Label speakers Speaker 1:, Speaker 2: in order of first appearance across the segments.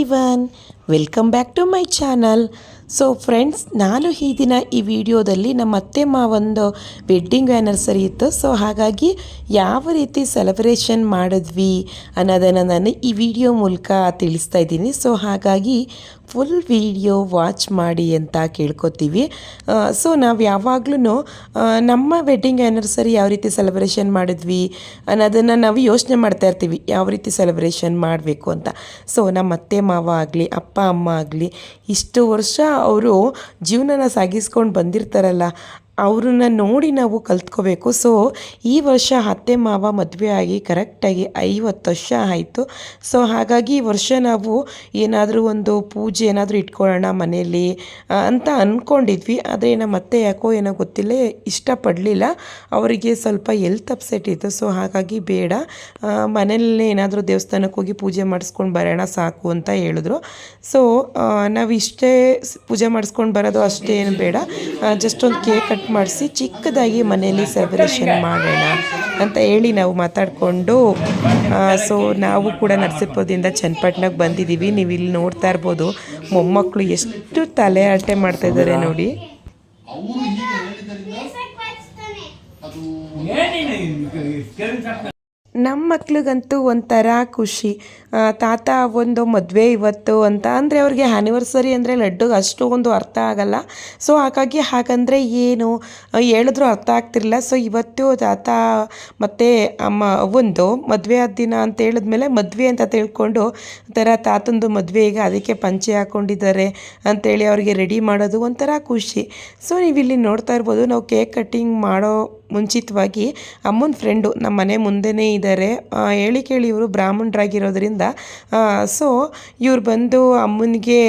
Speaker 1: Hi everyone welcome back to my channel so friends ನಾನು ಈ ದಿನ ಈ ವಿಡಿಯೋದಲ್ಲಿ ನಮ್ಮ ಅತ್ತೆ ಮಾವೊಂದು ವೆಡ್ಡಿಂಗ್ ಆ್ಯನಿವರ್ಸರಿ ಇತ್ತು. ಸೊ ಹಾಗಾಗಿ ಯಾವ ರೀತಿ ಸೆಲೆಬ್ರೇಷನ್ ಮಾಡಿದ್ವಿ ಅನ್ನೋದನ್ನು ನಾನು ಈ ವಿಡಿಯೋ ಮೂಲಕ ತಿಳಿಸ್ತಾ ಇದ್ದೀನಿ. ಸೊ ಹಾಗಾಗಿ ಫುಲ್ ವಿಡಿಯೋ ವಾಚ್ ಮಾಡಿ ಅಂತ ಕೇಳ್ಕೊತೀವಿ. ಸೊ ನಾವು ಯಾವಾಗ್ಲೂ ನಮ್ಮ ವೆಡ್ಡಿಂಗ್ ಆ್ಯನಿವರ್ಸರಿ ಯಾವ ರೀತಿ ಸೆಲೆಬ್ರೇಷನ್ ಮಾಡಿದ್ವಿ ಅನ್ನೋದನ್ನು ನಾವು ಯೋಚನೆ ಮಾಡ್ತಾ ಇರ್ತೀವಿ. ಯಾವ ರೀತಿ ಸೆಲೆಬ್ರೇಷನ್ ಮಾಡಬೇಕು ಅಂತ. ಸೊ ನಮ್ಮ ಅತ್ತೆ ಮಾವ ಆಗಲಿ, ಅಪ್ಪ, ಅಮ್ಮ ಆಗಲಿ, ಇಷ್ಟು ವರ್ಷ ಅವರು ಜೀವನನ ಸಾಗಿಸ್ಕೊಂಡು ಬಂದಿರ್ತಾರಲ್ಲ ಅವ್ರನ್ನ ನೋಡಿ ನಾವು ಕಲ್ತ್ಕೋಬೇಕು. ಸೊ ಈ ವರ್ಷ ಅತ್ತೆ ಮಾವ ಮದುವೆ ಆಗಿ ಕರೆಕ್ಟಾಗಿ ಐವತ್ತು ವರ್ಷ ಆಯಿತು. ಸೊ ಹಾಗಾಗಿ ಈ ವರ್ಷ ನಾವು ಏನಾದರೂ ಒಂದು ಪೂಜೆ ಏನಾದರೂ ಇಟ್ಕೊಳ್ಳೋಣ ಮನೆಯಲ್ಲಿ ಅಂತ ಅಂದ್ಕೊಂಡಿದ್ವಿ ಆದರೆ ನಮ್ಮ ಅತ್ತೆ ಯಾಕೋ ಏನೋ ಗೊತ್ತಿಲ್ಲ, ಇಷ್ಟಪಡಲಿಲ್ಲ. ಅವರಿಗೆ ಸ್ವಲ್ಪ ಎಲ್ತ್ ಅಪ್ಸೆಟ್ ಇತ್ತು. ಸೊ ಹಾಗಾಗಿ ಬೇಡ. ಮನೆಯಲ್ಲೇ ಏನಾದರೂ ದೇವಸ್ಥಾನಕ್ಕೆ ಹೋಗಿ ಪೂಜೆ ಮಾಡಿಸ್ಕೊಂಡು ಬರೋಣ ಸಾಕು ಅಂತ ಹೇಳಿದ್ರು. ಸೊ ನಾವು ಇಷ್ಟೇ ಪೂಜೆ ಮಾಡಿಸ್ಕೊಂಡು ಬರೋದು ಅಷ್ಟೇ ಏನು ಬೇಡ ಜಸ್ಟ್ ಒಂದು ಕೇಕ್ ಕಟ್ ಮಾಡಿಸಿ ಚಿಕ್ಕದಾಗಿ ಮನೆಯಲ್ಲಿ ಸೆಲೆಬ್ರೇಷನ್ ಮಾಡೋಣ ಅಂತ ಹೇಳಿ ನಾವು ಮಾತಾಡಿಕೊಂಡು ಸೊ ನಾವು ಕೂಡ ನರಸೀಪುರದಿಂದ ಚನ್ನಪಟ್ಟಣಕ್ಕೆ ಬಂದಿದ್ದೀವಿ. ನೀವು ಇಲ್ಲಿ ನೋಡ್ತಾ ಇರ್ಬೋದು ಮೊಮ್ಮಕ್ಕಳು ಎಷ್ಟು ತಲೆ ಆಟೆ ಮಾಡ್ತಾಯಿದ್ದಾರೆ ನೋಡಿ. ನಮ್ಮ ಮಕ್ಳಿಗಂತೂ ಒಂಥರ ಖುಷಿ. ತಾತ ಒಂದು ಮದುವೆ ಇವತ್ತು ಅಂತ ಅಂದರೆ ಅವ್ರಿಗೆ ಆ್ಯನಿವರ್ಸರಿ ಅಂದರೆ ಲಡ್ಡು ಅಷ್ಟೊಂದು ಅರ್ಥ ಆಗಲ್ಲ. ಸೊ ಹಾಗಾಗಿ ಹಾಗಂದರೆ ಏನು ಹೇಳಿದ್ರು ಅರ್ಥ ಆಗ್ತಿರಲಿಲ್ಲ. ಸೊ ಇವತ್ತು ತಾತ ಮತ್ತು ಅಮ್ಮ, ಒಂದು ಮದುವೆ ಆದ ದಿನ ಅಂತ ಹೇಳಿದ್ಮೇಲೆ ಮದುವೆ ಅಂತ ತಿಳ್ಕೊಂಡು ಒಂಥರ ತಾತಂದು ಮದುವೆ ಈಗ ಅದಕ್ಕೆ ಪಂಚೆ ಹಾಕ್ಕೊಂಡಿದ್ದಾರೆ ಅಂತೇಳಿ ಅವ್ರಿಗೆ ರೆಡಿ ಮಾಡೋದು ಒಂಥರ ಖುಷಿ. ಸೊ ನೀವು ಇಲ್ಲಿ ನೋಡ್ತಾ ಇರ್ಬೋದು, ನಾವು ಕೇಕ್ ಕಟ್ಟಿಂಗ್ ಮಾಡೋ ಮುಂಚಿತವಾಗಿ ಅಮ್ಮನ ಫ್ರೆಂಡು ನಮ್ಮ ಮನೆ ಮುಂದೆನೇ ಇದ್ದಾರೆ ಹೇಳಿ ಕೇಳಿ ಇವರು ಬ್ರಾಹ್ಮಣರಾಗಿರೋದ್ರಿಂದ ಸೊ ಇವ್ರು ಬಂದು ಅಮ್ಮನಿಗೆ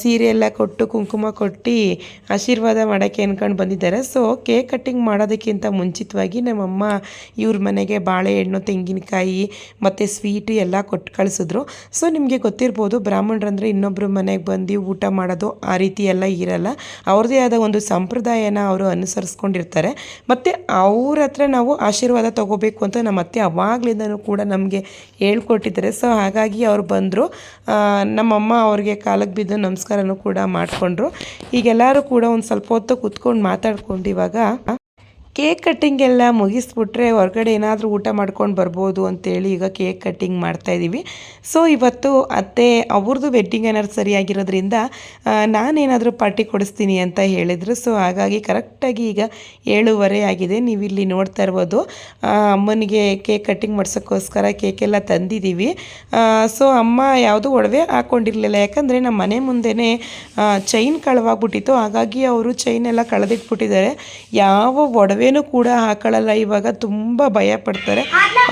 Speaker 1: ಸೀರೆ ಎಲ್ಲ ಕೊಟ್ಟು, ಕುಂಕುಮ ಕೊಟ್ಟು ಆಶೀರ್ವಾದ ಮಾಡೋಕ್ಕೆ ಅನ್ಕೊಂಡು ಬಂದಿದ್ದಾರೆ. ಸೊ ಕೇಕ್ ಕಟ್ಟಿಂಗ್ ಮಾಡೋದಕ್ಕಿಂತ ಮುಂಚಿತವಾಗಿ ನಮ್ಮಮ್ಮ ಇವ್ರ ಮನೆಗೆ ಬಾಳೆಹಣ್ಣು, ತೆಂಗಿನಕಾಯಿ ಮತ್ತು ಸ್ವೀಟು ಎಲ್ಲ ಕೊಟ್ಟು ಕಳಿಸಿದ್ರು. ಸೊ ನಿಮಗೆ ಗೊತ್ತಿರ್ಬೋದು, ಬ್ರಾಹ್ಮಣರಂದರೆ ಇನ್ನೊಬ್ಬರು ಮನೆಗೆ ಬಂದು ಊಟ ಮಾಡೋದು ಆ ರೀತಿ ಎಲ್ಲ ಇರಲ್ಲ. ಅವ್ರದ್ದೇ ಆದ ಒಂದು ಸಂಪ್ರದಾಯನ ಅವರು ಅನುಸರಿಸ್ಕೊಂಡಿರ್ತಾರೆ. ಮತ್ತು ಅವ್ರ ಹತ್ರ ನಾವು ಆಶೀರ್ವಾದ ತಗೋಬೇಕು ಅಂತ ನಮ್ಮ ಅತ್ತೆ ಅವಾಗಲಿಂದನೂ ಕೂಡ ನಮಗೆ ಹೇಳ್ಕೊಟ್ಟಿದ್ದಾರೆ. ಸೊ ಹಾಗಾಗಿ ಅವ್ರು ಬಂದರು. ನಮ್ಮಮ್ಮ ಅವ್ರಿಗೆ ಕಾಲಕ್ಕೆ ಬಿದ್ದು ನಮಸ್ಕಾರನೂ ಕೂಡ ಮಾಡಿಕೊಂಡ್ರು. ಈಗೆಲ್ಲರೂ ಕೂಡ ಒಂದು ಸ್ವಲ್ಪ ಹೊತ್ತು ಕೂತ್ಕೊಂಡು ಮಾತಾಡ್ಕೊಂಡು ಇವಾಗ ಕೇಕ್ ಕಟ್ಟಿಂಗ್ ಎಲ್ಲ ಮುಗಿಸ್ಬಿಟ್ರೆ ಹೊರಗಡೆ ಏನಾದರೂ ಊಟ ಮಾಡ್ಕೊಂಡು ಬರ್ಬೋದು ಅಂತೇಳಿ ಈಗ ಕೇಕ್ ಕಟ್ಟಿಂಗ್ ಮಾಡ್ತಾಯಿದ್ದೀವಿ ಸೊ ಇವತ್ತು ಅತ್ತೆ ಅವ್ರದ್ದು ವೆಡ್ಡಿಂಗ್ ಆ್ಯನಿವರ್ಸರಿ ಆಗಿರೋದ್ರಿಂದ ನಾನೇನಾದರೂ ಪಾರ್ಟಿ ಕೊಡಿಸ್ತೀನಿ ಅಂತ ಹೇಳಿದರು. ಸೊ ಹಾಗಾಗಿ ಕರೆಕ್ಟಾಗಿ ಈಗ ಏಳುವರೆ ಆಗಿದೆ. ನೀವು ಇಲ್ಲಿ ನೋಡ್ತಾ ಇರ್ಬೋದು ಅಮ್ಮನಿಗೆ ಕೇಕ್ ಕಟ್ಟಿಂಗ್ ಮಾಡ್ಸೋಕ್ಕೋಸ್ಕರ ಕೇಕೆಲ್ಲ ತಂದಿದ್ದೀವಿ ಸೊ ಅಮ್ಮ ಯಾವುದೂ ಒಡವೆ ಹಾಕ್ಕೊಂಡಿರಲಿಲ್ಲ ಯಾಕಂದರೆ ನಮ್ಮ ಮನೆ ಮುಂದೆನೇ ಚೈನ್ ಕಳವಾಗ್ಬಿಟ್ಟಿತ್ತು. ಹಾಗಾಗಿ ಅವರು ಚೈನ್ ಎಲ್ಲ ಕಳೆದಿಟ್ಬಿಟ್ಟಿದ್ದಾರೆ. ಯಾವ ಒಡವೆನೂ ಕೂಡ ಹಾಕೊಳ್ಳಲ್ಲ ಇವಾಗ ತುಂಬ ಭಯ ಪಡ್ತಾರೆ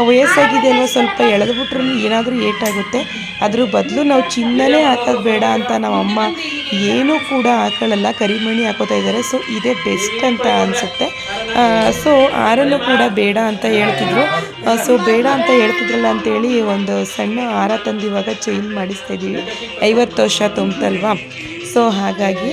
Speaker 1: ವಯಸ್ಸಾಗಿದೆ ಅಲ್ವ ಸ್ವಲ್ಪ ಎಳೆದ್ಬಿಟ್ರು ಏನಾದರೂ ಏಟಾಗುತ್ತೆ. ಅದ್ರ ಬದಲು ನಾವು ಚಿನ್ನನೇ ಹಾಕೋದು ಬೇಡ ಅಂತ ನಮ್ಮಮ್ಮ ಏನೂ ಕೂಡ ಹಾಕೊಳ್ಳಲ್ಲ ಕರಿಮಣಿ ಹಾಕೋತಾ ಇದ್ದಾರೆ. ಸೊ ಇದೇ ಬೆಸ್ಟ್ ಅಂತ ಅನಿಸುತ್ತೆ. ಸೊ ಹಾರನ್ನು ಕೂಡ ಬೇಡ ಅಂತ ಹೇಳ್ತಿದ್ರು. ಸೊ ಬೇಡ ಅಂತ ಹೇಳ್ತಿದ್ರಲ್ಲ ಅಂತೇಳಿ ಒಂದು ಸಣ್ಣ ಹಾರ ತಂದು ಇವಾಗ ಚೇಂಜ್ ಮಾಡಿಸ್ತಾ ಇದ್ದೀವಿ. ಐವತ್ತು ವರ್ಷ ತುಂಬ್ತಲ್ವಾ? ಸೊ ಹಾಗಾಗಿ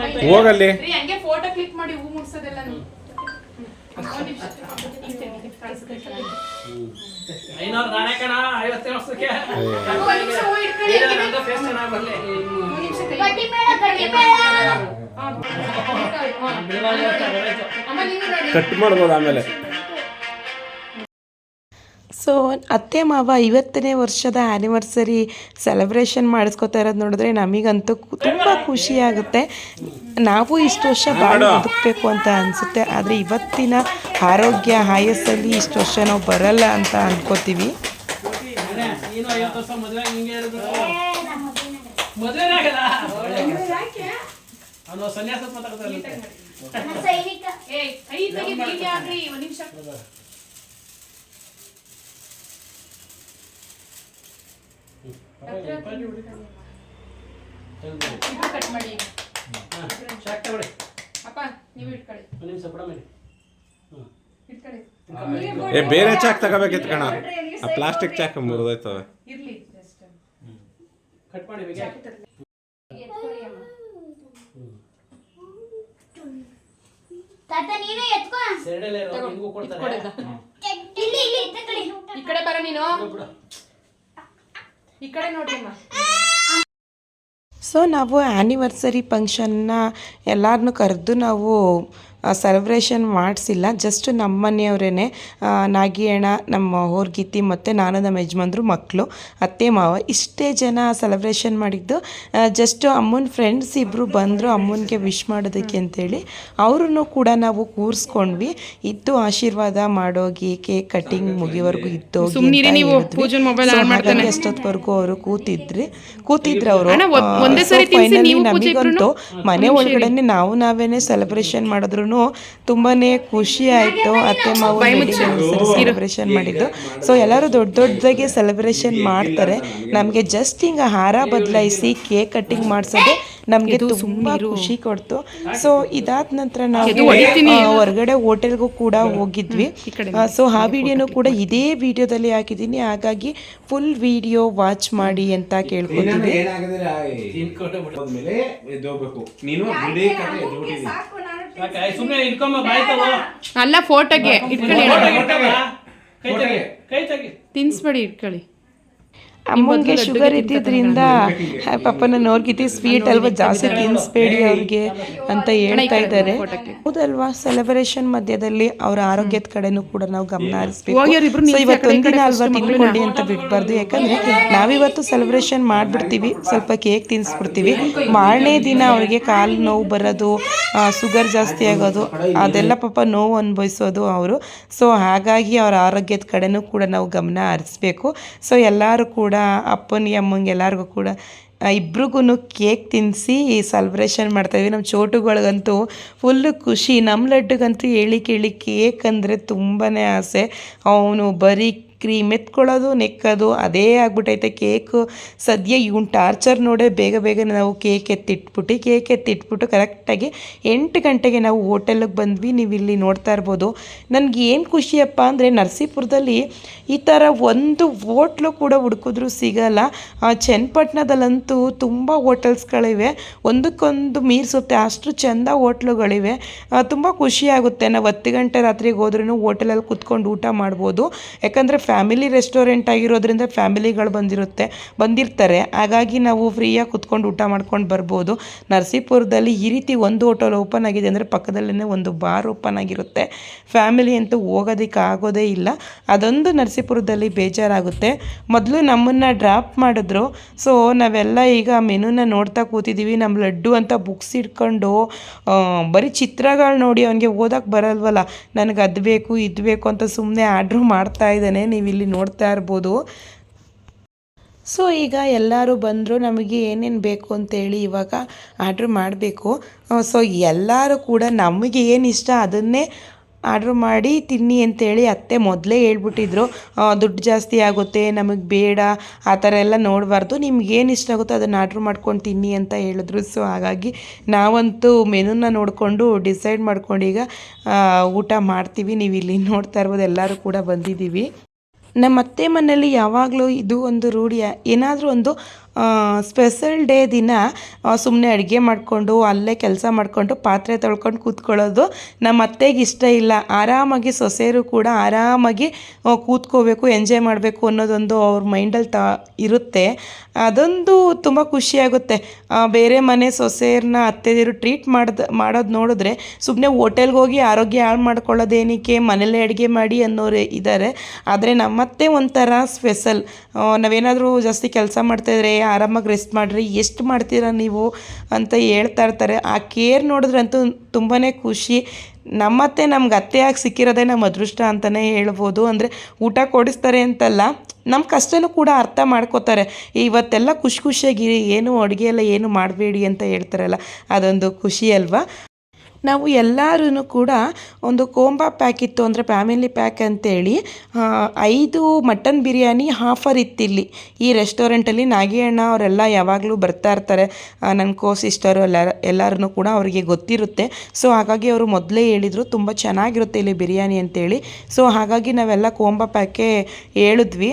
Speaker 2: ಹಂಗೆಲ್ಲ. ಹಂಗೆ ಫೋಟೋ ಕ್ಲಿಕ್ ಮಾಡಿ ಹೂ ಮುಡ್ಸೋದೆಲ್ಲ.
Speaker 3: ಐನೂರು ನಾನೇ ಕಣ ಐವತ್ತೇಳು ವರ್ಷಕ್ಕೆ. face ಚೆನ್ನಾಗ್ ಬರ್ಲಿ.
Speaker 2: ಒಂದ್ ನಿಮಿಷ ಕೈ-
Speaker 1: ಸೊ ಅತ್ತೆ ಮಾವ ಐವತ್ತನೇ ವರ್ಷದ ಆ್ಯನಿವರ್ಸರಿ ಸೆಲೆಬ್ರೇಷನ್ ಮಾಡಿಸ್ಕೊತಾ ಇರೋದು ನೋಡಿದ್ರೆ ನಮಗಂತೂ ತುಂಬ ಖುಷಿ ಆಗುತ್ತೆ. ನಾವು ಇಷ್ಟು ವರ್ಷ ಭಾಳ ಬದುಕಬೇಕು ಅಂತ ಅನಿಸುತ್ತೆ. ಆದರೆ ಇವತ್ತಿನ ಆರೋಗ್ಯ ಆಯಸ್ಸಲ್ಲಿ ಇಷ್ಟು ವರ್ಷ ನಾವು ಬರಲ್ಲ ಅಂತ ಅಂದ್ಕೋತೀವಿ
Speaker 3: ನೀನು ಐವತ್ತು ವರ್ಷ ಮದುವೆ ಹಿಂಗೆ ಇರೋದು ಮದುವೆನೇ ಆಗಲ್ಲ ಅವನು ಸನ್ಯಾಸ ಮಾತಾಡ್ತಾರೆ
Speaker 4: ನನ್ನ ಸೈನಿಕ
Speaker 2: ಏ ಕೈ ತೆಗೆದು ಇಲ್ಲಿ ಆಗ್ರಿ ಒಂದ್ ನಿಮಿಷ ಇದು ಕಟ್ ಮಾಡಿ ಈಗ.
Speaker 3: ಶಾಕ್ ತಗೊಳ್ಳಿ
Speaker 2: ಅಪ್ಪ ನೀವು ಇಟ್ಕೊಳ್ಳಿ.
Speaker 3: ಒಂದು ನಿಮಿಷ ಕೊಡ ಮೇಲೆ
Speaker 2: ಇಟ್ಕೊಳ್ಳಿ
Speaker 5: ಏ ಬೇರೆ ಚಾಕ್ ತಗೋಬೇಕಿತ್ತು ಕಣ. ಆ ಪ್ಲಾಸ್ಟಿಕ್ ಚಾಕ್ ಮುರಿದೋಯ್ತವೆ.
Speaker 2: ಇರ್ಲಿ.
Speaker 3: ಕಟ್ ಮಾಡಿ ಬೇಗ.
Speaker 4: ತಾತ ನೀನೇ ಎತ್ಕೊ.
Speaker 3: ಸೆರಡಲ್ಲೇ ಇರೋ ನಿಂಗೂ ಕೊಡ್ತಾರೆ.
Speaker 4: ಇಲ್ಲಿ ಇಲ್ಲಿ ತಗೊಳ್ಳಿ
Speaker 2: ಈ ಕಡೆ ಬರ ನೀನು. ಈ ಕಡೆ ನೋಡ್ರಿಮ್ಮ
Speaker 1: ಸೊ ನಾವು ಆ್ಯನಿವರ್ಸರಿ ಫಂಕ್ಷನ್ನ ಎಲ್ಲರನ್ನೂ ಕರೆದು ನಾವು ಸೆಲೆಬ್ರೇಷನ್ ಮಾಡಿಸಿಲ್ಲ. ಜಸ್ಟ್ ನಮ್ಮ ಮನೆಯವರೇ ನಾಗಿ ಅಣ್ಣ ನಮ್ಮ ಹೋರ್ಗಿತಿ ಮತ್ತು ನಾನು ನಮ್ಮ ಯಜಮಾನ್ರು ಮಕ್ಕಳು ಅತ್ತೆ ಮಾವ ಇಷ್ಟೇ ಜನ ಸೆಲೆಬ್ರೇಷನ್ ಮಾಡಿದ್ದು. ಜಸ್ಟ್ ಅಮ್ಮನ ಫ್ರೆಂಡ್ಸ್ ಇಬ್ಬರು ಬಂದರು ಅಮ್ಮನಿಗೆ ವಿಶ್ ಮಾಡೋದಕ್ಕೆ ಅಂತೇಳಿ. ಅವ್ರನ್ನೂ ಕೂಡ ನಾವು ಕೂರಿಸ್ಕೊಂಡ್ವಿ. ಇತ್ತು ಆಶೀರ್ವಾದ ಮಾಡೋಗಿ ಕೇಕ್ ಕಟ್ಟಿಂಗ್ ಮುಗಿಯೋವರೆಗೂ ಇತ್ತು ಎಷ್ಟೊತ್ತವರೆಗೂ ಅವರು ಕೂತಿದ್ರಿ. ಕೂತಿದ್ರು ಅವರು.
Speaker 2: ಫೈನಲಿ
Speaker 1: ನಮಗಂತೂ ಮನೆ ಒಳಗಡೆ ನಾವು ನಾವೇನೆ ಸೆಲೆಬ್ರೇಷನ್ ಮಾಡಿದ್ರು ತುಂಬಾನೇ ಖುಷಿ ಆಯ್ತು ಅತ್ತೆ ಮಾವು ಸೆಲೆಬ್ರೇಷನ್ ಮಾಡಿದ್ದು. ಸೊ ಎಲ್ಲರೂ ದೊಡ್ಡ ದೊಡ್ಡದಾಗಿ ಸೆಲೆಬ್ರೇಷನ್ ಮಾಡ್ತಾರೆ. ನಮಗೆ ಜಸ್ಟ್ ಹಿಂಗ ಹಾರ ಬದಲಾಯಿಸಿ ಕೇಕ್ ಕಟ್ಟಿಂಗ್ ಮಾಡ್ಸೋದೆ ನಮಗೆ ತುಂಬಾ ಖುಷಿ ಕೊಡ್ತು. ಸೊ ಇದಾದ ನಂತರ ನಾವು ಹೊರಗಡೆ ಹೋಟೆಲ್ಗೂ ಕೂಡ ಹೋಗಿದ್ವಿ. ಸೊ ಆ ವಿಡಿಯೋನು ಕೂಡ ಇದೇ ವಿಡಿಯೋದಲ್ಲಿ ಹಾಕಿದ್ದೀನಿ. ಹಾಗಾಗಿ ಫುಲ್ ವಿಡಿಯೋ ವಾಚ್ ಮಾಡಿ ಅಂತ ಕೇಳ್ಕೊತೀನಿ
Speaker 2: ಅಲ್ಲ ಫೋಟೋಗೆ ಇಟ್ಕೊಳ್ಳಿ
Speaker 3: ಫೋಟೋ ಇಟ್ಕೊಂಬ. ಕೈ ತೆಗಿ ಕೈ ತೆಗಿ.
Speaker 2: ತಿನ್ಸ್ಬೇಡಿ ಇಟ್ಕೊಳ್ಳಿ
Speaker 1: ಅಮ್ಮಂಗೆ ಶುಗರ್ ಇದ್ದಿದ್ರಿಂದ ಪಾಪನ ಅವ್ರಿಗೆ ಸ್ವೀಟ್ ಅಲ್ವಾ ಜಾಸ್ತಿ ತಿನ್ಸ್ಬೇಡಿ ಅವ್ರಿಗೆ ಅಂತ ಹೇಳ್ತಾ ಇದ್ದಾರೆ. ಹೌದಲ್ವಾ? ಸೆಲೆಬ್ರೇಷನ್ ಮಧ್ಯದಲ್ಲಿ ಅವ್ರ ಆರೋಗ್ಯದ ಕಡೆನೂ ಕೂಡ ನಾವು ಗಮನ ಹರಿಸ್ಬೇಕು. ಇವತ್ತು ಒಂದಿನ ಅಲ್ವಾ ತಿನ್ಕೊಳ್ಳಿ ಅಂತ ಬಿಟ್ಬಾರ್ದು. ಯಾಕಂದ್ರೆ ನಾವಿವತ್ತು ಸೆಲೆಬ್ರೇಷನ್ ಮಾಡ್ಬಿಡ್ತೀವಿ. ಸ್ವಲ್ಪ ಕೇಕ್ ತಿನ್ಸ್ಬಿಡ್ತೀವಿ. ಮಾರನೇ ದಿನ ಅವ್ರಿಗೆ ಕಾಲು ನೋವು ಬರೋದು ಶುಗರ್ ಜಾಸ್ತಿ ಆಗೋದು ಅದೆಲ್ಲ ಪಾಪ ನೋವು ಅನುಭವಿಸೋದು ಅವರು. ಸೊ ಹಾಗಾಗಿ ಅವ್ರ ಆರೋಗ್ಯದ ಕಡೆನೂ ಕೂಡ ನಾವು ಗಮನ ಹರಿಸ್ಬೇಕು. ಸೊ ಎಲ್ಲರೂ ಕೂಡ ಅಪ್ಪನಿಗೆ ಅಮ್ಮಂಗೆ ಎಲ್ಲರಿಗೂ ಕೂಡ ಇಬ್ರಿಗೂ ಕೇಕ್ ತಿನ್ನಿಸಿ ಸೆಲೆಬ್ರೇಷನ್ ಮಾಡ್ತಾಯಿದ್ವಿ ನಮ್ಮ ಚೋಟುಗಳಿಗಂತೂ ಫುಲ್ಲು ಖುಷಿ. ನಮ್ಮ ಲಡ್ಡುಗಂತೂ ಹೇಳಿ ಕೇಳಿ ಕೇಕ್ ಅಂದರೆ ತುಂಬಾ ಆಸೆ. ಅವನು ಬರೀ ಕ್ರೀಮ್ ಎತ್ಕೊಳ್ಳೋದು ನೆಕ್ಕೋದು, ಅದೇ ಆಗ್ಬಿಟ್ಟೈತೆ ಕೇಕು. ಸದ್ಯ ಇವ್ನ ಟಾರ್ಚರ್ ನೋಡೇ ಬೇಗ ಬೇಗ ನಾವು ಕೇಕ್ ಎತ್ತಿಟ್ಬಿಟ್ಟು ಕೇಕ್ ಎತ್ತಿಟ್ಬಿಟ್ಟು ಕರೆಕ್ಟಾಗಿ ಎಂಟು ಗಂಟೆಗೆ ನಾವು ಹೋಟೆಲಿಗೆ ಬಂದ್ವಿ. ನೀವು ಇಲ್ಲಿ ನೋಡ್ತಾ ಇರ್ಬೋದು. ನನಗೆ ಏನು ಖುಷಿಯಪ್ಪ ಅಂದರೆ ನರಸೀಪುರದಲ್ಲಿ ಈ ಥರ ಒಂದು ಹೋಟ್ಲು ಕೂಡ ಹುಡುಕಿದ್ರು ಸಿಗಲ್ಲ. ಚನ್ನಪಟ್ಟಣದಲ್ಲಂತೂ ತುಂಬ ಹೋಟೆಲ್ಸ್ಗಳಿವೆ. ಒಂದಕ್ಕೊಂದು ಮೀರಿಸುತ್ತೆ, ಅಷ್ಟು ಚೆಂದ ಹೋಟ್ಲುಗಳಿವೆ. ತುಂಬ ಖುಷಿಯಾಗುತ್ತೆ ನಾವು ಹತ್ತು ಗಂಟೆ ರಾತ್ರಿಗೆ ಹೋದ್ರೂ ಹೋಟೆಲಲ್ಲಿ ಕುತ್ಕೊಂಡು ಊಟ ಮಾಡ್ಬೋದು. ಯಾಕಂದರೆ ಫ್ಯಾಮಿಲಿ ರೆಸ್ಟೋರೆಂಟ್ ಆಗಿರೋದ್ರಿಂದ ಫ್ಯಾಮಿಲಿಗಳು ಬಂದಿರುತ್ತೆ, ಬಂದಿರ್ತಾರೆ. ಹಾಗಾಗಿ ನಾವು ಫ್ರೀಯಾಗಿ ಕುತ್ಕೊಂಡು ಊಟ ಮಾಡ್ಕೊಂಡು ಬರ್ಬೋದು. ನರಸೀಪುರದಲ್ಲಿ ಈ ರೀತಿ ಒಂದು ಹೋಟೆಲ್ ಓಪನ್ ಆಗಿದೆ ಅಂದರೆ ಪಕ್ಕದಲ್ಲೇ ಒಂದು ಬಾರ್ ಓಪನ್ ಆಗಿರುತ್ತೆ. ಫ್ಯಾಮಿಲಿ ಅಂತೂ ಹೋಗೋದಕ್ಕೆ ಆಗೋದೇ ಇಲ್ಲ. ಅದೊಂದು ನರಸೀಪುರದಲ್ಲಿ ಬೇಜಾರಾಗುತ್ತೆ. ಮೊದಲು ನಮ್ಮನ್ನು ಡ್ರಾಪ್ ಮಾಡಿದ್ರು. ಸೊ, ನಾವೆಲ್ಲ ಈಗ ಮೆನುನ ನೋಡ್ತಾ ಕೂತಿದ್ದೀವಿ ನಮ್ಮ ಲಡ್ಡು ಅಂತ ಬುಕ್ಸ್ ಇಟ್ಕೊಂಡು ಬರೀ ಚಿತ್ರಗಳು ನೋಡಿ ಅವನಿಗೆ ಓದೋಕೆ ಬರಲ್ವಲ್ಲ? ನನಗೆ ಅದು ಬೇಕು, ಇದು ಬೇಕು ಅಂತ ಸುಮ್ಮನೆ ಆರ್ಡ್ರು ಮಾಡ್ತಾ ಇದ್ದಾನೆ. ನೀವು ಇಲ್ಲಿ ನೋಡ್ತಾ ಇರ್ಬೋದು. ಸೊ ಈಗ ಎಲ್ಲರೂ ಬಂದರು ನಮಗೆ ಏನೇನು ಬೇಕು ಅಂತೇಳಿ ಇವಾಗ ಆರ್ಡ್ರ್ ಮಾಡಬೇಕು. ಸೊ ಎಲ್ಲರೂ ಕೂಡ ನಮಗೆ ಏನು ಇಷ್ಟ ಅದನ್ನೇ ಆರ್ಡ್ರ್ ಮಾಡಿ ತಿನ್ನಿ ಅಂತೇಳಿ ಅತ್ತೆ ಮೊದಲೇ ಹೇಳ್ಬಿಟ್ಟಿದ್ರು. ದುಡ್ಡು ಜಾಸ್ತಿ ಆಗುತ್ತೆ, ನಮಗೆ ಬೇಡ, ಆ ಥರ ಎಲ್ಲ ನೋಡಬಾರ್ದು. ನಿಮ್ಗೇನು ಇಷ್ಟ ಆಗುತ್ತೋ ಅದನ್ನು ಆರ್ಡ್ರ್ ಮಾಡ್ಕೊಂಡು ತಿನ್ನಿ ಅಂತ ಹೇಳಿದ್ರು. ಸೊ ಹಾಗಾಗಿ ನಾವಂತೂ ಮೆನುನ ನೋಡಿಕೊಂಡು ಡಿಸೈಡ್ ಮಾಡ್ಕೊಂಡು ಈಗ ಊಟ ಮಾಡ್ತೀವಿ. ನೀವು ಇಲ್ಲಿ ನೋಡ್ತಾ ಇರ್ಬೋದು. ಎಲ್ಲರೂ ಕೂಡ ಬಂದಿದ್ದೀವಿ. ನಮ್ಮ ಅತ್ತೆ ಮನೆಯಲ್ಲಿ ಯಾವಾಗಲೂ ಇದು ಒಂದು ರೂಢಿಯ ಏನಾದರೂ ಒಂದು ಸ್ಪೆಷಲ್ ಡೇ ದಿನ ಸುಮ್ಮನೆ ಅಡುಗೆ ಮಾಡಿಕೊಂಡು, ಅಲ್ಲೇ ಕೆಲಸ ಮಾಡಿಕೊಂಡು, ಪಾತ್ರೆ ತೊಳ್ಕೊಂಡು ಕೂತ್ಕೊಳ್ಳೋದು ನಮ್ಮ ಅತ್ತೆಗೆ ಇಷ್ಟ ಇಲ್ಲ. ಆರಾಮಾಗಿ ಸೊಸೆಯರು ಕೂಡ ಆರಾಮಾಗಿ ಕೂತ್ಕೋಬೇಕು ಎಂಜಾಯ್ ಮಾಡಬೇಕು ಅನ್ನೋದೊಂದು ಅವ್ರ ಮೈಂಡಲ್ಲಿ ತ, ಇರುತ್ತೆ. ಅದೊಂದು ತುಂಬ ಖುಷಿಯಾಗುತ್ತೆ ಬೇರೆ ಮನೆ ಸೊಸೆಯರನ್ನ ಅತ್ತೆದಿರು ಟ್ರೀಟ್ ಮಾಡ್ದ, ಮಾಡೋದು ನೋಡಿದ್ರೆ ಸುಮ್ಮನೆ ಹೋಟೆಲ್ಗೆ ಹೋಗಿ ಆರೋಗ್ಯ ಹಾಳು ಮಾಡ್ಕೊಳ್ಳೋದೇನಕ್ಕೆ ಮನೇಲೇ ಅಡುಗೆ ಮಾಡಿ ಅನ್ನೋರು ಇದ್ದಾರೆ ಆದರೆ ನಮ್ಮತ್ತೆ ಒಂಥರ ಸ್ಪೆಷಲ್ ನಾವೇನಾದರೂ ಜಾಸ್ತಿ ಕೆಲಸ ಮಾಡ್ತಾಯಿದ್ರೆ ಆರಾಮಾಗಿ ರೆಸ್ಟ್ ಮಾಡಿರಿ. ಎಷ್ಟು ಮಾಡ್ತೀರಾ ನೀವು ಅಂತ ಹೇಳ್ತಾ ಇರ್ತಾರೆ. ಆ ಕೇರ್ ನೋಡಿದ್ರಂತೂ ತುಂಬಾ ಖುಷಿ. ನಮ್ಮತ್ತೆ ನಮ್ಗೆ ಅತ್ತೆಯಾಗಿ ಸಿಕ್ಕಿರೋದೇ ನಮ್ಮ ಅದೃಷ್ಟ ಅಂತಲೇ ಹೇಳ್ಬೋದು. ಅಂದರೆ ಊಟ ಕೊಡಿಸ್ತಾರೆ ಅಂತಲ್ಲ ನಮ್ಮ ಕಷ್ಟನೂ ಕೂಡ ಅರ್ಥ ಮಾಡ್ಕೋತಾರೆ. ಇವತ್ತೆಲ್ಲ ಖುಷಿ ಖುಷಿಯಾಗಿರಿ ಏನು ಅಡುಗೆ ಎಲ್ಲ ಏನು ಮಾಡಬೇಡಿ ಅಂತ ಹೇಳ್ತಾರಲ್ಲ, ಅದೊಂದು ಖುಷಿ ಅಲ್ವಾ? ನಾವು ಎಲ್ಲರೂ ಕೂಡ ಒಂದು ಕೋಂಬಾ ಪ್ಯಾಕ್ ಇತ್ತು ಅಂದರೆ ಫ್ಯಾಮಿಲಿ ಪ್ಯಾಕ್ ಅಂತೇಳಿ ಐದು ಮಟನ್ ಬಿರಿಯಾನಿ ಆಫರ್ ಇತ್ತಿಲ್ಲಿ ಈ ರೆಸ್ಟೋರೆಂಟಲ್ಲಿ ನಾಗಿಯಣ್ಣ ಅವರೆಲ್ಲ ಯಾವಾಗಲೂ ಬರ್ತಾ ಇರ್ತಾರೆ. ನನ್ನ ಕೋ ಸಿಸ್ಟರು ಎಲ್ಲ ಎಲ್ಲರೂ ಕೂಡ ಅವರಿಗೆ ಗೊತ್ತಿರುತ್ತೆ. ಸೊ ಹಾಗಾಗಿ ಅವರು ಮೊದಲೇ ಹೇಳಿದರು, ತುಂಬ ಚೆನ್ನಾಗಿರುತ್ತೆ ಇಲ್ಲಿ ಬಿರಿಯಾನಿ ಅಂತೇಳಿ. ಸೊ ಹಾಗಾಗಿ ನಾವೆಲ್ಲ ಕೋಂಬಾ ಪ್ಯಾಕೆ ಹೇಳಿದ್ವಿ.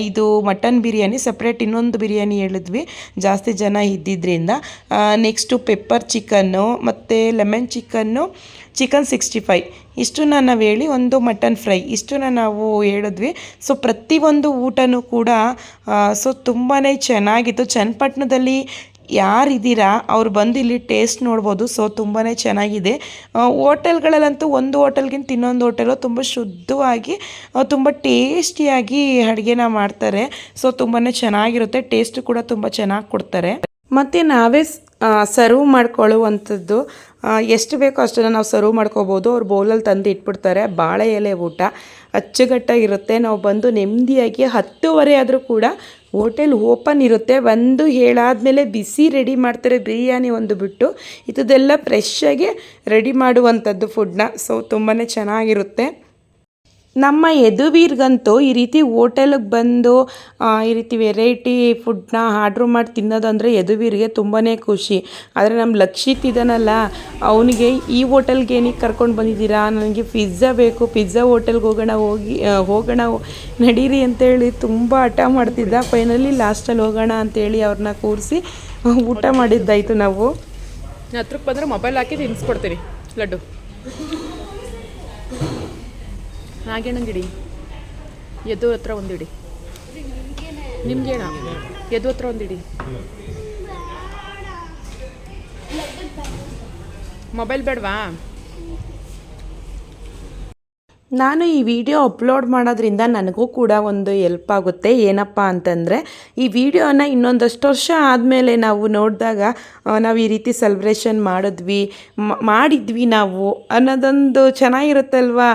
Speaker 1: ಐದು ಮಟನ್ ಬಿರಿಯಾನಿ ಸಪ್ರೇಟ್ ಇನ್ನೊಂದು ಬಿರಿಯಾನಿ ಹೇಳಿದ್ವಿ. ಜಾಸ್ತಿ ಜನ ಇದ್ದಿದ್ದರಿಂದ ನೆಕ್ಸ್ಟು ಪೆಪ್ಪರ್ ಚಿಕನ್ನು ಮತ್ತು lemon chicken chicken sixty five ಇಷ್ಟನ್ನ ನಾವು ಹೇಳಿ ಒಂದು ಮಟನ್ ಫ್ರೈ ಇಷ್ಟನ್ನ ನಾವು ಹೇಳಿದ್ವಿ. ಸೊ ಪ್ರತಿಯೊಂದು ಊಟನೂ ಕೂಡ ಸೊ ತುಂಬಾ ಚೆನ್ನಾಗಿತ್ತು. ಚನ್ನಪಟ್ಟಣದಲ್ಲಿ ಯಾರಿದ್ದೀರಾ ಅವ್ರು ಬಂದು ಇಲ್ಲಿ ಟೇಸ್ಟ್ ನೋಡ್ಬೋದು. ಸೊ ತುಂಬಾ ಚೆನ್ನಾಗಿದೆ. ಹೋಟೆಲ್ಗಳಲ್ಲಂತೂ ಒಂದು ಹೋಟೆಲ್ಗಿಂತ ಇನ್ನೊಂದು ಹೋಟೆಲು ತುಂಬ ಶುದ್ಧವಾಗಿ ತುಂಬ ಟೇಸ್ಟಿಯಾಗಿ ಅಡುಗೆನ ಮಾಡ್ತಾರೆ. ಸೊ ತುಂಬಾ ಚೆನ್ನಾಗಿರುತ್ತೆ. ಟೇಸ್ಟು ಕೂಡ ತುಂಬ ಚೆನ್ನಾಗಿ ಕೊಡ್ತಾರೆ. ಮತ್ತು ನಾವೇ ಸರ್ವ್ ಮಾಡ್ಕೊಳ್ಳುವಂಥದ್ದು. ಎಷ್ಟು ಬೇಕೋ ಅಷ್ಟನ್ನು ನಾವು ಸರ್ವ್ ಮಾಡ್ಕೋಬೋದು. ಅವ್ರು ಬೌಲಲ್ಲಿ ತಂದು ಇಟ್ಬಿಡ್ತಾರೆ. ಬಾಳೆ ಎಲೆ ಊಟ ಅಚ್ಚುಗಟ್ಟಾಗಿರುತ್ತೆ ನಾವು ಬಂದು ನೆಮ್ಮದಿಯಾಗಿ ಹತ್ತುವರೆ ಆದರೂ ಕೂಡ ಹೋಟೆಲ್ ಓಪನ್ ಇರುತ್ತೆ. ಒಂದು ಹೇಳಾದಮೇಲೆ ಬಿಸಿ ರೆಡಿ ಮಾಡ್ತಾರೆ ಬಿರಿಯಾನಿ ಒಂದು ಬಿಟ್ಟು. ಇದೆಲ್ಲ ಫ್ರೆಶ್ಶಾಗಿ ರೆಡಿ ಮಾಡುವಂಥದ್ದು ಫುಡ್ನ ಸೊ ತುಂಬಾ ಚೆನ್ನಾಗಿರುತ್ತೆ. ನಮ್ಮ ಯದುವೀರ್ಗಂತೂ ಈ ರೀತಿ ಹೋಟೆಲ್ಗೆ ಬಂದು ಈ ರೀತಿ ವೆರೈಟಿ ಫುಡ್ನ ಆರ್ಡ್ರ್ ಮಾಡಿ ತಿನ್ನೋದಂದರೆ ಯದುವೀರ್ಗೆ ತುಂಬಾ ಖುಷಿ. ಆದರೆ ನಮ್ಮ ಲಕ್ಷಿತ್ ಇದ್ದಾನಲ್ಲ ಅವನಿಗೆ ಈ ಹೋಟೆಲ್ಗೆ ಏನಕ್ಕೆ ಕರ್ಕೊಂಡು ಬಂದಿದ್ದೀರಾ? ನನಗೆ ಪಿಜ್ಜಾ ಬೇಕು, ಪಿಜ್ಜಾ ಹೋಟೆಲ್ಗೆ ಹೋಗೋಣ, ಹೋಗಿ ಹೋಗೋಣ, ನಡೀರಿ ಅಂತೇಳಿ ತುಂಬ ಹಠ ಮಾಡ್ತಿದ್ದ. ಫೈನಲಿ ಲಾಸ್ಟಲ್ಲಿ ಹೋಗೋಣ ಅಂತೇಳಿ ಅವ್ರನ್ನ ಕೂರಿಸಿ, ಊಟ ಮಾಡಿದ್ದಾಯಿತು ನಾವು.
Speaker 2: ಹತ್ರಕ್ಕೆ ಬಂದರೆ ಮೊಬೈಲ್ ಹಾಕಿ ತಿನ್ನಿಸ್ಕೊಡ್ತೀನಿ ಲಡ್ಡು. ಹಾಗೆ ನಂಗಿಡಿ ಎದ್ದು ಹತ್ರ ಒಂದಿಡಿ. ನಿಮ್ಗೇಣ ಎದ್ದು ಹತ್ರ ಒಂದಿಡಿ. ಮೊಬೈಲ್ ಬೇಡವಾ?
Speaker 1: ನಾನು ಈ ವಿಡಿಯೋ ಅಪ್ಲೋಡ್ ಮಾಡೋದ್ರಿಂದ ನನಗೂ ಕೂಡ ಒಂದು ಎಲ್ಪ್ ಆಗುತ್ತೆ. ಏನಪ್ಪ ಅಂತಂದರೆ, ಈ ವಿಡಿಯೋನ ಇನ್ನೊಂದಷ್ಟು ವರ್ಷ ಆದಮೇಲೆ ನಾವು ನೋಡಿದಾಗ ನಾವು ಈ ರೀತಿ ಸೆಲೆಬ್ರೇಷನ್ ಮಾಡಿದ್ವಿ ಮಾಡಿದ್ವಿ ನಾವು ಅನ್ನೋದೊಂದು ಚೆನ್ನಾಗಿರುತ್ತಲ್ವಾ?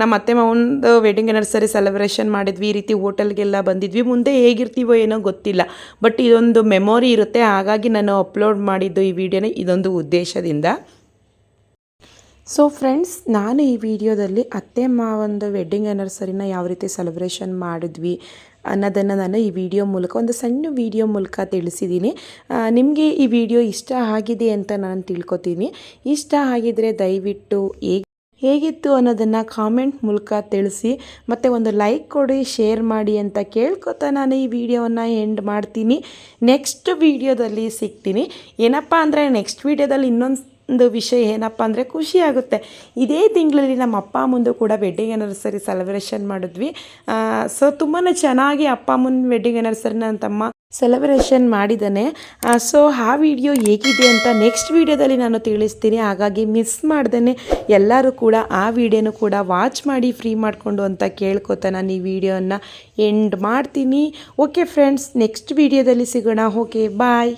Speaker 1: ನಮ್ಮ ಅತ್ತೆ ಮಾವನದು ವೆಡ್ಡಿಂಗ್ ಆ್ಯನಿವರ್ಸರಿ ಸೆಲೆಬ್ರೇಷನ್ ಮಾಡಿದ್ವಿ, ಈ ರೀತಿ ಹೋಟೆಲ್ಗೆಲ್ಲ ಬಂದಿದ್ವಿ. ಮುಂದೆ ಹೇಗಿರ್ತೀವೋ ಏನೋ ಗೊತ್ತಿಲ್ಲ ಬಟ್ ಇದೊಂದು ಮೆಮೊರಿ ಇರುತ್ತೆ. ಹಾಗಾಗಿ ನಾನು ಅಪ್ಲೋಡ್ ಮಾಡಿದ್ದು ಈ ವಿಡಿಯೋನ ಇದೊಂದು ಉದ್ದೇಶದಿಂದ. ಸೊ ಫ್ರೆಂಡ್ಸ್ ನಾನು ಈ ವಿಡಿಯೋದಲ್ಲಿ ಅತ್ತೆ ಮಾವಂದು ವೆಡ್ಡಿಂಗ್ ಆ್ಯನಿವರ್ಸರಿನ ಯಾವ ರೀತಿ ಸೆಲೆಬ್ರೇಷನ್ ಮಾಡಿದ್ವಿ ಅನ್ನೋದನ್ನು ನಾನು ಈ ವಿಡಿಯೋ ಮೂಲಕ, ಒಂದು ಸಣ್ಣ ವಿಡಿಯೋ ಮೂಲಕ ತಿಳಿಸಿದ್ದೀನಿ. ನಿಮಗೆ ಈ ವಿಡಿಯೋ ಇಷ್ಟ ಆಗಿದೆ ಅಂತ ನಾನು ತಿಳ್ಕೊತೀನಿ. ಇಷ್ಟ ಆಗಿದರೆ ದಯವಿಟ್ಟು ಹೇಗೆ ಹೇಗಿತ್ತು ಅನ್ನೋದನ್ನು ಕಾಮೆಂಟ್ ಮೂಲಕ ತಿಳಿಸಿ, ಮತ್ತು ಒಂದು ಲೈಕ್ ಕೊಡಿ ಶೇರ್ ಮಾಡಿ ಅಂತ ಕೇಳ್ಕೊತಾ ನಾನು ಈ ವಿಡಿಯೋವನ್ನು ಎಂಡ್ ಮಾಡ್ತೀನಿ. ನೆಕ್ಸ್ಟ್ ವಿಡಿಯೋದಲ್ಲಿ ಸಿಗ್ತೀನಿ. ಏನಪ್ಪ ಅಂದರೆ ನೆಕ್ಸ್ಟ್ ವಿಡಿಯೋದಲ್ಲಿ ಇನ್ನೊಂದು ಒಂದು ವಿಷಯ ಏನಪ್ಪ ಅಂದರೆ ಖುಷಿ ಆಗುತ್ತೆ. ಇದೇ ತಿಂಗಳಲ್ಲಿ ನಮ್ಮ ಅಪ್ಪ ಅಮ್ಮಂದು ಕೂಡ ವೆಡ್ಡಿಂಗ್ ಆ್ಯನಿವರ್ಸರಿ ಸೆಲೆಬ್ರೇಷನ್ ಮಾಡಿದ್ವಿ. ಸೊ ತುಂಬಾ ಚೆನ್ನಾಗಿ ಅಪ್ಪ ಅಮ್ಮನ ವೆಡ್ಡಿಂಗ್ ನನ್ನ ತಮ್ಮ ಸೆಲೆಬ್ರೇಷನ್ ಮಾಡಿದ್ದಾನೆ. ಸೊ ಆ ವಿಡಿಯೋ ಹೇಗಿದೆ ಅಂತ ನೆಕ್ಸ್ಟ್ ವಿಡಿಯೋದಲ್ಲಿ ನಾನು ತಿಳಿಸ್ತೀನಿ. ಹಾಗಾಗಿ ಮಿಸ್ ಮಾಡ್ದೇ ಎಲ್ಲರೂ ಕೂಡ ಆ ವಿಡಿಯೋನು ಕೂಡ ವಾಚ್ ಮಾಡಿ ಫ್ರೀ ಮಾಡಿಕೊಂಡು ಅಂತ ಕೇಳ್ಕೊತ ನಾನು ಈ ವಿಡಿಯೋನ ಎಂಡ್ ಮಾಡ್ತೀನಿ. ಓಕೆ ಫ್ರೆಂಡ್ಸ್ ನೆಕ್ಸ್ಟ್ ವಿಡಿಯೋದಲ್ಲಿ ಸಿಗೋಣ. Okay bye